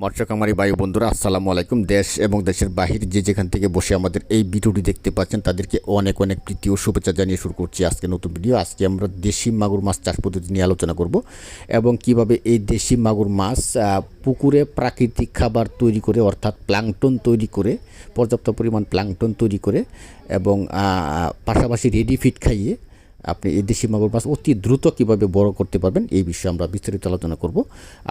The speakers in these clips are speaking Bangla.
মৎস্যকামারী বায়ু বন্ধুরা, আসসালামু আলাইকুম। দেশ এবং দেশের বাহির যে যেখান থেকে বসে আমাদের এই ভিডিওটি দেখতে পাচ্ছেন, তাদেরকে অনেক অনেক প্রীতি ও শুভেচ্ছা জানিয়ে শুরু করছি আজকে নতুন ভিডিও। আজকে আমরা দেশি মাগুর মাছ চাষ পদ্ধতি নিয়ে আলোচনা করব এবং কীভাবে এই দেশি মাগুর মাছ পুকুরে প্রাকৃতিক খাবার তৈরি করে, অর্থাৎ প্লাংটন তৈরি করে, পর্যাপ্ত পরিমাণ প্লাংটন তৈরি করে এবং পাশাপাশি রেডি ফিট খাইয়ে আপনি এই দেশি মাগুর মাছ অতি দ্রুত কীভাবে বড় করতে পারবেন, এই বিষয়ে আমরা বিস্তারিত আলোচনা করব।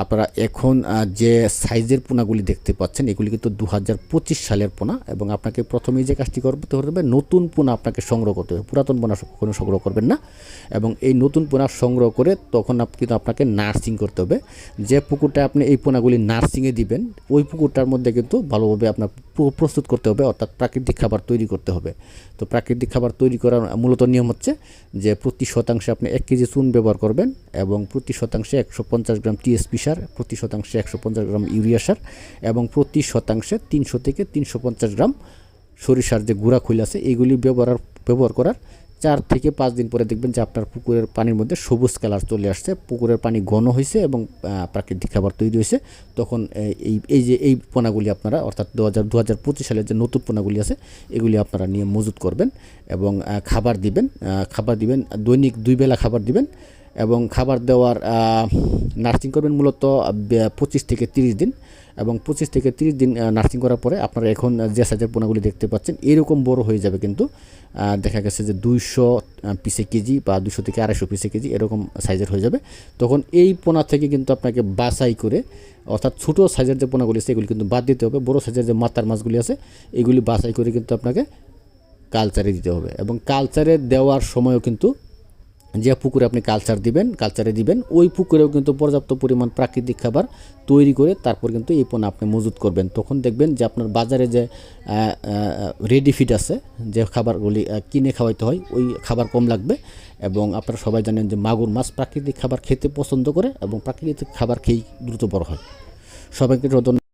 আপনারা এখন যে সাইজের পোনাগুলি দেখতে পাচ্ছেন, এগুলি কিন্তু দু পঁচিশ সালের পোনা এবং আপনাকে প্রথমেই যে কাজটি করতে হবে নতুন পোনা আপনাকে সংগ্রহ করতে হবে। পুরাতন পোনা কোনো সংগ্রহ করবেন না এবং এই নতুন পোনা সংগ্রহ করে তখন কিন্তু আপনাকে নার্সিং করতে হবে। যে পুকুরটা আপনি এই পোনাগুলি নার্সিংয়ে দিবেন, ওই পুকুরটার মধ্যে কিন্তু ভালোভাবে আপনার প্রস্তুত করতে হবে, অর্থাৎ প্রাকৃতিক খাবার তৈরি করতে হবে। তো প্রাকৃতিক খাবার তৈরি করার মূলত নিয়ম হচ্ছে যে প্রতি শতাংশে আপনি এক কেজি চুন ব্যবহার করবেন এবং প্রতি শতাংশে একশো পঞ্চাশ গ্রাম টিএসপি সার, প্রতি শতাংশে একশো পঞ্চাশ গ্রাম ইউরিয়া সার এবং প্রতি শতাংশে তিনশো থেকে তিনশো পঞ্চাশ গ্রাম সরিষার যে গুঁড়া খুল আছে এইগুলি ব্যবহার ব্যবহার করার চার থেকে পাঁচ দিন পরে দেখবেন যে আপনার পুকুরের পানির মধ্যে সবুজ কালার চলে আসছে। পুকুরের পানি ঘন হয়েছে এবং প্রাকৃতিক খাবার তৈরি হয়েছে। তখন এই- এই যে, এই পোনাগুলি আপনারা, অর্থাৎ দু হাজার দু হাজার পঁচিশ সালের যে নতুন পোনাগুলি আছে, এগুলি আপনারা নিয়ে মজুত করবেন এবং খাবার দিবেন খাবার দিবেন, দৈনিক দুই বেলা খাবার দিবেন। এবং খাবার দেওয়ার নার্সিং করবেন মূলত পঁচিশ থেকে তিরিশ দিন। এবং পঁচিশ থেকে তিরিশ দিন নার্সিং করার পরে আপনারা এখন যে সাইজের পোনাগুলি দেখতে পাচ্ছেন, এরকম বড় হয়ে যাবে কিন্তু দেখা গেছে যে দুইশো পিসে কেজি বা দুশো থেকে আড়াইশো পিসে কেজি এরকম সাইজের হয়ে যাবে। তখন এই পোনা থেকে কিন্তু আপনাকে বাছাই করে, অর্থাৎ ছোটো সাইজের যে পোনাগুলি আছে, এগুলি কিন্তু বাদ দিতে হবে। বড় সাইজের যে মাতার মাছগুলি আছে, এগুলি বাছাই করে কিন্তু আপনাকে কালচারে দিতে হবে। এবং কালচারে দেওয়ার সময়ও কিন্তু যে পুকুরে আপনি কালচার দিবেন কালচারে দিবেন, ওই পুকুরেও কিন্তু পর্যাপ্ত পরিমাণ প্রাকৃতিক খাবার তৈরি করে তারপর কিন্তু এই পণ্য আপনি মজুত করবেন। তখন দেখবেন যে আপনার বাজারে যে রেডি ফিড আছে, যে খাবারগুলি কিনে খাওয়াইতে হয়, ওই খাবার কম লাগবে এবং আপনারা সবাই জানেন যে মাগুর মাছ প্রাকৃতিক খাবার খেতে পছন্দ করে এবং প্রাকৃতিক খাবার খেয়েই দ্রুত বড় হয়। সবাইকে